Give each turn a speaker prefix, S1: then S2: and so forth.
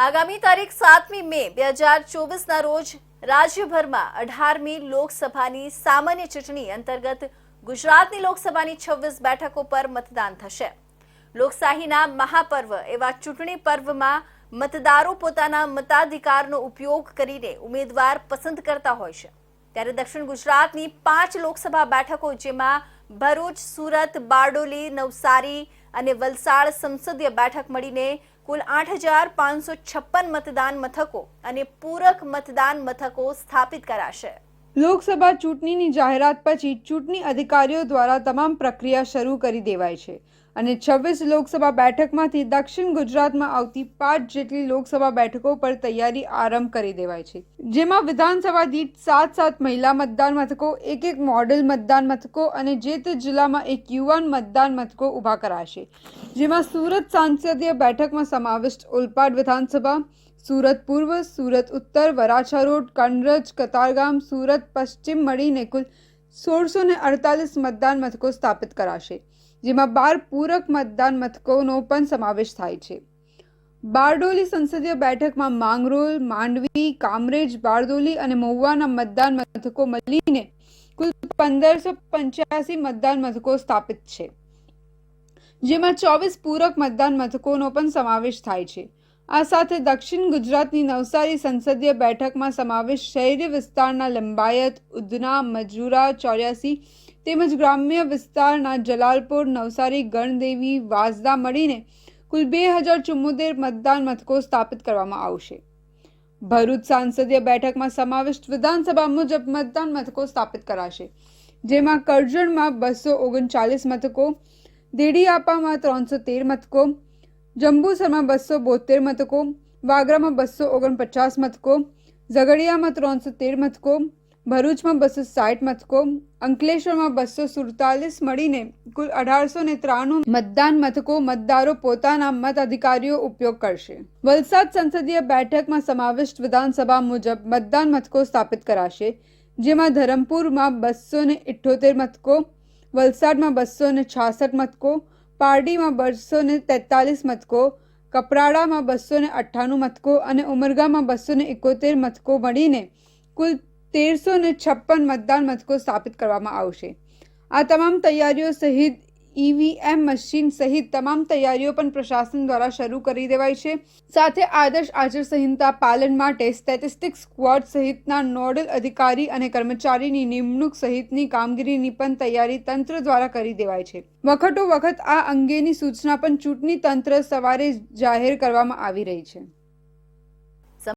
S1: આગામી તારીખ સાતમી મે, બે હજાર ચોવીસના રોજ રાજ્યભરમાં અઢારમી લોકસભાની સામાન્ય ચૂંટણી અંતર્ગત ગુજરાતની લોકસભાની છવ્વીસ બેઠકો પર મતદાન થશે. લોકશાહીના મહાપર્વ એવા ચૂંટણી પર્વમાં મતદારો પોતાના મતાધિકારનો ઉપયોગ કરીને ઉમેદવાર પસંદ કરતા હોય છે. ત્યારે દક્ષિણ ગુજરાતની પાંચ લોકસભા બેઠકો જેમાં ભરૂચ, સુરત, બારડોલી, નવસારી અને વલસાડ સંસદીય બેઠક મળીને કુલ આઠ હજાર પાંચસો છપ્પન મતદાન મથકો અને પૂરક મતદાન મથકો સ્થાપિત કરાશે.
S2: લોકસભા ચૂંટણીની જાહેરાત પછી ચૂંટણી અધિકારીઓ દ્વારા તમામ પ્રક્રિયા શરૂ કરી દેવાય છે અને છવ્વીસ લોકસભા બેઠકમાંથી દક્ષિણ ગુજરાતમાં આવતી પાંચ જેટલી લોકસભા બેઠકો પર તૈયારી આરંભ કરી દેવાય છે. જેમાં વિધાનસભા દીઠ સાત સાત મહિલા મતદાન મથકો, એક એક મોડેલ મતદાન મથકો અને જે તે જિલ્લામાં એક યુવાન મતદાન મથકો ઊભા કરાશે. જેમાં સુરત સાંસદીય બેઠકમાં સમાવિષ્ટ ઓલપાડ વિધાનસભા સુરત પૂર્વ, સુરત ઉત્તર, વરાછા રોડ કંડરજ કતારગામ, સુરત, પશ્ચિમ મળીને કુલ સોળસો ને અડતાલીસ મતદાન મથકો સ્થાપિત કરાશે, જેમાં બાર પૂરક મતદાન મથકોનો પણ સમાવેશ થાય છે. બારડોલી સંસદીય બેઠકમાં માંગરોલ માંડવી, કામરેજ, બારડોલી અને મહુવાના મતદાન મથકો મળીને કુલ પંદરસો પંચ્યાસી મતદાન મથકો સ્થાપિત છે, જેમાં ચોવીસ પૂરક મતદાન મથકોનો પણ સમાવેશ થાય છે. આ સાથે દક્ષિણ ગુજરાતની નવસારી સંસદીય બેઠકમાં સમાવેશ શહેરી વિસ્તારના લંબાયત, ઉધના, મજુરા, ચોર્યાસી તેમજ ગ્રામ્ય વિસ્તારના જલાલપુર, નવસારી, ગણદેવી, વાસદા મળીને કુલ બે હજાર ચુમ્મોતેર મતદાન મથકો સ્થાપિત કરવામાં આવશે. ભરૂચ સાંસદીય બેઠકમાં સમાવિષ્ટ વિધાનસભા મુજબ મતદાન મથકો સ્થાપિત કરાશે, જેમાં કરજણમાં બસો ઓગણચાલીસ મથકો, દેડીયાપામાં ત્રણસો તેર મથકો જંબુસરમાં બસો બોતેર મથકો વાગરામાં બસો ઓગણપચાસ મથકો ઝઘડિયામાં ત્રણસો તેર મથકો ભરૂચમાં બસો સાઠ મથકો અંકલેશ્વરમાં બસો સુડતાલીસ મળીને કુલ અઢારસો ને ત્રાણું મતદાન મથકો મતદારો પોતાના મત અધિકારીઓ ઉપયોગ કરશે. વલસાડ સંસદીય બેઠકમાં સમાવિષ્ટ વિધાનસભા મુજબ મતદાન મથકો સ્થાપિત કરાશે, જેમાં ધરમપુરમાં બસો ને મથકો વલસાડમાં બસો ને છાસઠ મથકો પારડીમાં બસો ને તેતાલીસ મથકો કપરાડામાં બસો ને અઠ્ઠાણું મથકો અને ઉમરગામાં બસો ને એકોતેર મથકો મળીને કુલ તેરસો ને છપ્પન મતદાન મથકો સ્થાપિત કરવામાં આવશે. આ તમામ તૈયારીઓ સહિત ઈવીએમ મશીન સહિત તમામ તૈયારીઓ પણ પ્રશાસન દ્વારા શરૂ કરી દેવાઈ છે. સાથે આદર્શ આચારસંહિતા પાલન માટે સ્ટેટિસ્ટિક્સ સ્ક્વોડ સહિતના નોડલ અધિકારી અને કર્મચારીની નિમણૂક સહિતની કામગીરીની પણ તૈયારી તંત્ર દ્વારા કરી દેવાય છે. વખતો વખત આ અંગેની સૂચના પણ ચૂંટણી તંત્ર સવારે જાહેર કરવામાં આવી રહી છે.